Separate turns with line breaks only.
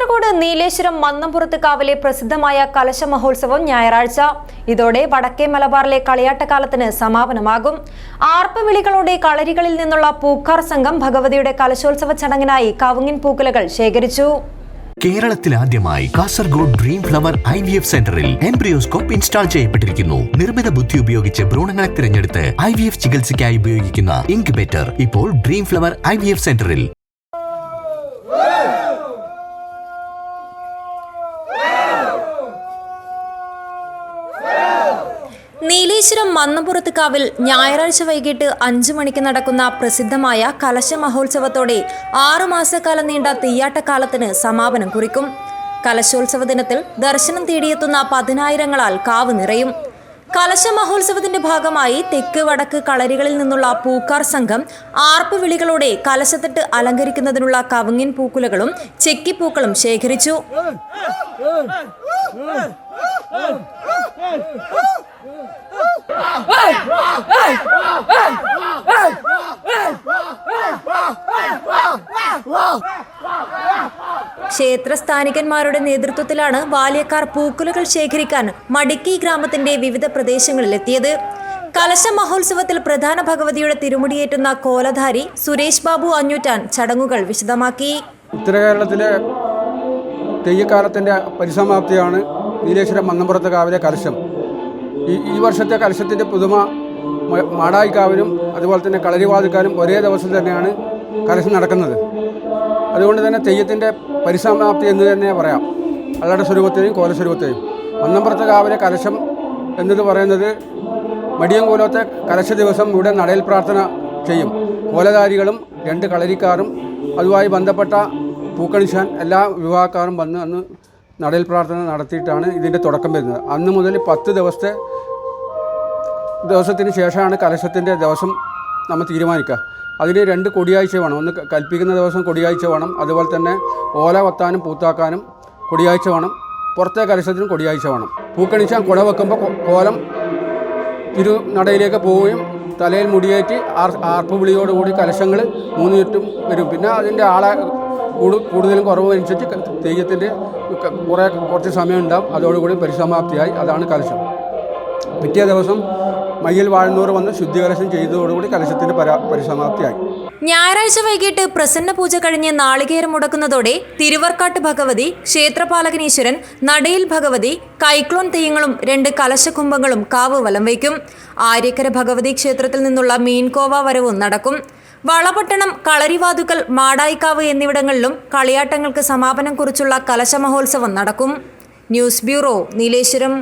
കാസർഗോഡ് നീലേശ്വരം മന്നംപുറത്ത് കാവിലെ പ്രസിദ്ധമായ കലശ മഹോത്സവം ഞായറാഴ്ച. ഇതോടെ വടക്കേ മലബാറിലെ കളിയാട്ടക്കാലത്തിന് സമാപനമാകും. ആർപ്പവിളികളോടെ കളരികളിൽ നിന്നുള്ള പൂക്കാർ സംഘം ഭഗവതിയുടെ കലശോത്സവ ചടങ്ങിനായി കവുങ്ങിൻ പൂക്കുലകൾ ശേഖരിച്ചു.
കേരളത്തിൽ ആദ്യമായി Kasaragod dream flower I V F സെന്ററിൽ എംബ്രിയോസ്കോപ്പ് ഇൻസ്റ്റാൾ ചെയ്യപ്പെട്ടിരിക്കുന്നു. നിർമ്മിത ബുദ്ധി ഉപയോഗിച്ച് ഭ്രൂണങ്ങളെ തിരഞ്ഞെടുത്ത് ഐ വി എഫ് ചികിത്സയ്ക്കായി ഉപയോഗിക്കുന്ന ഇൻക്യുബേറ്റർ ഇപ്പോൾ dream flower I V F സെന്ററിൽ
നീലേശ്വരം മന്നപുറത്ത് കാവിൽ ഞായറാഴ്ച വൈകിട്ട് അഞ്ചു മണിക്ക് നടക്കുന്ന പ്രസിദ്ധമായ കലശ മഹോത്സവത്തോടെ ആറു മാസക്കാലം നീണ്ട തീയാട്ടക്കാലത്തിന് സമാപനം കുറിക്കും. കലശോത്സവ ദിനത്തിൽ ദർശനം തേടിയെത്തുന്ന പതിനായിരങ്ങളാൽ കാവ് നിറയും. കലശ മഹോത്സവത്തിന്റെ ഭാഗമായി തെക്ക് വടക്ക് കളരികളിൽ നിന്നുള്ള പൂക്കാർ സംഘം ആർപ്പ് വിളികളോടെ കലശത്തിട്ട് അലങ്കരിക്കുന്നതിനുള്ള കവുങ്ങിൻ പൂക്കുലകളും ചെക്കിപ്പൂക്കളും ശേഖരിച്ചു. ക്ഷേത്രസ്ഥാനികന്മാരുടെ നേതൃത്വത്തിലാണ് ബാല്യക്കാർ പൂക്കുലകൾ ശേഖരിക്കാൻ മടിക്കി ഗ്രാമത്തിന്റെ വിവിധ പ്രദേശങ്ങളിലെത്തിയത്. കലശ മഹോത്സവത്തിൽ പ്രധാന ഭഗവതിയുടെ തിരുമുടിയേറ്റുന്ന കോലധാരി സുരേഷ് ബാബു അഞ്ഞൂറ്റാൻ ചടങ്ങുകൾ വിശദമാക്കി.
ഉത്തര കേരളത്തിലെ തെയ്യക്കാലത്തിന്റെ പരിസമാപ്തിയാണ് നീലേശ്വരം മന്നമ്പുറത്ത് കാവിലെ കലശം. ഈ ഈ വർഷത്തെ കലശത്തിന്റെ പുതുമ മാടായിക്കാവിനും അതുപോലെ തന്നെ കളരിവാതിക്കാനും ഒരേ ദിവസം തന്നെയാണ് കലശം നടക്കുന്നത്. അതുകൊണ്ട് തന്നെ തെയ്യത്തിന്റെ പരിസമാപ്തി എന്ന് തന്നെ പറയാം. അള്ളയുടെ സ്വരൂപത്തെയും കോലസ്വരൂപത്തെയും ഒന്നമ്പുറത്തെ കാവിലെ കലശം എന്നത് പറയുന്നത് മടിയൻകോലത്തെ കലശ ദിവസം ഇവിടെ നടയിൽ പ്രാർത്ഥന ചെയ്യും. കോലധാരികളും രണ്ട് കളരിക്കാരും അതുമായി ബന്ധപ്പെട്ട പൂക്കണിശാൻ എല്ലാ വിവാഹക്കാരും വന്ന് അന്ന് നടയിൽ പ്രാർത്ഥന നടത്തിയിട്ടാണ് ഇതിന്റെ തുടക്കം വരുന്നത്. അന്ന് മുതൽ പത്ത് ദിവസത്തെ ദിവസത്തിന് ശേഷമാണ് കലശത്തിന്റെ ദിവസം നമ്മൾ തീരുമാനിക്കുക. അതിന് രണ്ട് കൊടിയാഴ്ച വേണം. ഒന്ന് കൽപ്പിക്കുന്ന ദിവസം കൊടിയാഴ്ച വേണം. അതുപോലെ തന്നെ ഓല വത്താനും പൂത്താക്കാനും കൊടിയാഴ്ച വേണം. പുറത്തെ കലശത്തിനും കൊടിയാഴ്ച വേണം. പൂക്കണിച്ചാൻ കുട വെക്കുമ്പോൾ കോലം തിരു നടയിലേക്ക് പോവുകയും തലയിൽ മുടിയേറ്റി ആർ ആർപ്പ് വിളിയോടുകൂടി കലശങ്ങൾ മൂന്ന് ചുറ്റും വരും. പിന്നെ അതിന്റെ ആളെ കൂടുതലും കുറവ് അനുസരിച്ച് ക- തെയ്യത്തിന്റെ കുറേ കുറച്ച് സമയം ഉണ്ടാവും അതോടുകൂടി പരിസമാപ്തിയായി. അതാണ് കലശം. പിറ്റേ ദിവസം മയ്യിൽ വാഴുന്നവർ വന്ന് ശുദ്ധികലശം ചെയ്തതോടുകൂടി കലശത്തിന്റെ പരാ പരിസമാപ്തിയായി.
ഞായറാഴ്ച വൈകിട്ട് പ്രസന്ന പൂജ കഴിഞ്ഞ് നാളികേരം മുടക്കുന്നതോടെ തിരുവർക്കാട്ട് ഭഗവതി ക്ഷേത്രപാലകനീശ്വരൻ നടയിൽ ഭഗവതി കൈക്ലോൺ തെയ്യങ്ങളും രണ്ട് കലശകുംഭങ്ങളും കാവ് വലം വയ്ക്കും. ആര്യക്കര ഭഗവതി ക്ഷേത്രത്തിൽ നിന്നുള്ള മീൻകോവ വരവും നടക്കും. വളപട്ടണം കളരിവാതുക്കൽ മാടായിക്കാവ് എന്നിവിടങ്ങളിലും കളിയാട്ടങ്ങൾക്ക് സമാപനം കുറിച്ചുള്ള കലശമഹോത്സവം നടക്കും. News bureau Nileshwaram.